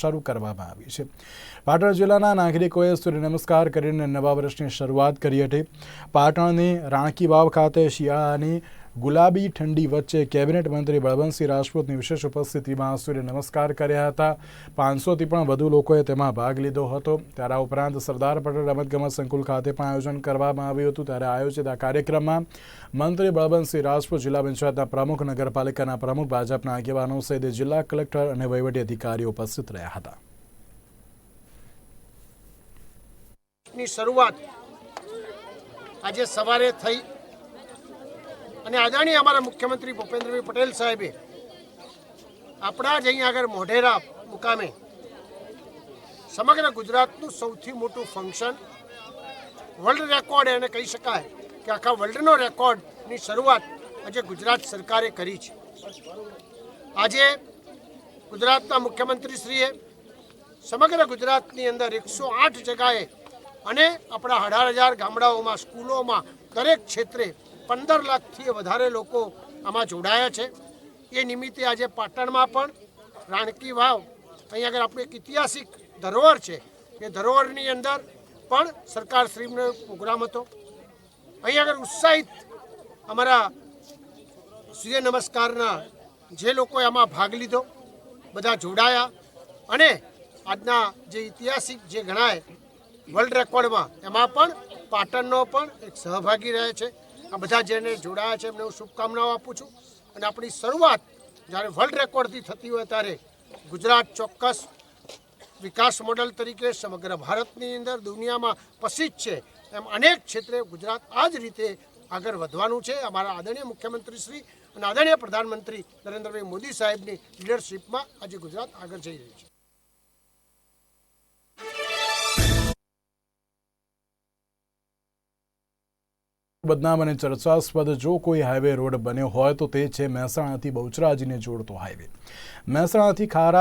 શરૂ કરવામાં આવી છે. પાટણ જિલ્લાના નાગરિકોએ સૂર્ય નમસ્કાર કરીને નવા વર્ષની શરૂઆત કરી હતી. પાટણની રાણકી વાવ ખાતે શિયાળાની ગુલાબી ઠંડી વચ્ચે કેબિનેટ મંત્રી બળવંતસિંહ રાજપૂતની વિશેષ ઉપસ્થિતિમાં સૂર્ય નમસ્કાર કર્યા હતા. પાંચસોથી પણ વધુ લોકોએ તેમાં ભાગ લીધો હતો. ત્યારે ઉપરાંત સરદાર પટેલ રમતગમત સંકુલ ખાતે પણ આયોજન કરવામાં આવ્યું હતું. ત્યારે આયોજિત આ કાર્યક્રમમાં મંત્રી બળવંતસિંહ રાજપૂત જિલ્લા પંચાયતના પ્રમુખ, નગરપાલિકાના પ્રમુખ, ભાજપના આગેવાનો સહિત જિલ્લા કલેક્ટર અને વહીવટી અધિકારીઓ ઉપસ્થિત રહ્યા હતા. ની શરૂઆત આજે સવારે થઈ અને આદાણી અમારા મુખ્યમંત્રી ભૂપેન્દ્રભાઈ પટેલ સાહેબે આપણા જ અહીંયા આગળ મોઢેરા મુકામે સમગ્ર ગુજરાતનું સૌથી મોટું ફંક્શન વર્લ્ડ રેકોર્ડ એને કહી શકાય કે આખા વર્લ્ડનો રેકોર્ડની શરૂઆત આજે ગુજરાત સરકારે કરી છે. આજે ગુજરાતના મુખ્યમંત્રીશ્રીએ સમગ્ર ગુજરાતની અંદર એકસો આઠ જગાએ અને આપણા અઢાર હજાર ગામડાઓમાં, સ્કૂલોમાં દરેક ક્ષેત્રે પંદર લાખથી વધારે લોકો આમાં જોડાયા છે. એ નિમિત્તે આજે પાટણમાં પણ રાણકી વાવ, અહીં આગળ આપણું એક ઐતિહાસિક ધરોહર છે. એ ધરોહરની અંદર પણ સરકારશ્રીનો પ્રોગ્રામ હતો. અહીં આગળ ઉત્સાહિત અમારા સૂર્ય નમસ્કારના જે લોકોએ આમાં ભાગ લીધો, બધા જોડાયા અને આજના જે ઐતિહાસિક જે ગણાય, વર્લ્ડ રેકોર્ડમાં એમાં પણ પાટણનો પણ એક સહભાગી રહે છે. આ બધા જેને જોડાયા છે, એમને હું શુભકામનાઓ આપું છું. અને આપણી શરૂઆત જ્યારે વર્લ્ડ રેકોર્ડથી થતી હોય ત્યારે ગુજરાત ચોક્કસ વિકાસ મોડલ તરીકે સમગ્ર ભારતની અંદર દુનિયામાં પ્રસિદ્ધ છે. એમ અનેક ક્ષેત્રે ગુજરાત આ જ રીતે આગળ વધવાનું છે. અમારા આદરણીય મુખ્યમંત્રી શ્રી અને આદરણીય પ્રધાનમંત્રી નરેન્દ્રભાઈ મોદી સાહેબની લીડરશિપમાં આજે ગુજરાત આગળ જઈ રહ્યું છે. બદનામ અને ચર્ચાસ્પદ જો કોઈ હાઈવે રોડ બન્યો હોય તો તે છે મહેસાણાથી બહુચરાજીને જોડતો હાઈવે. મહેસાણાથી ખારા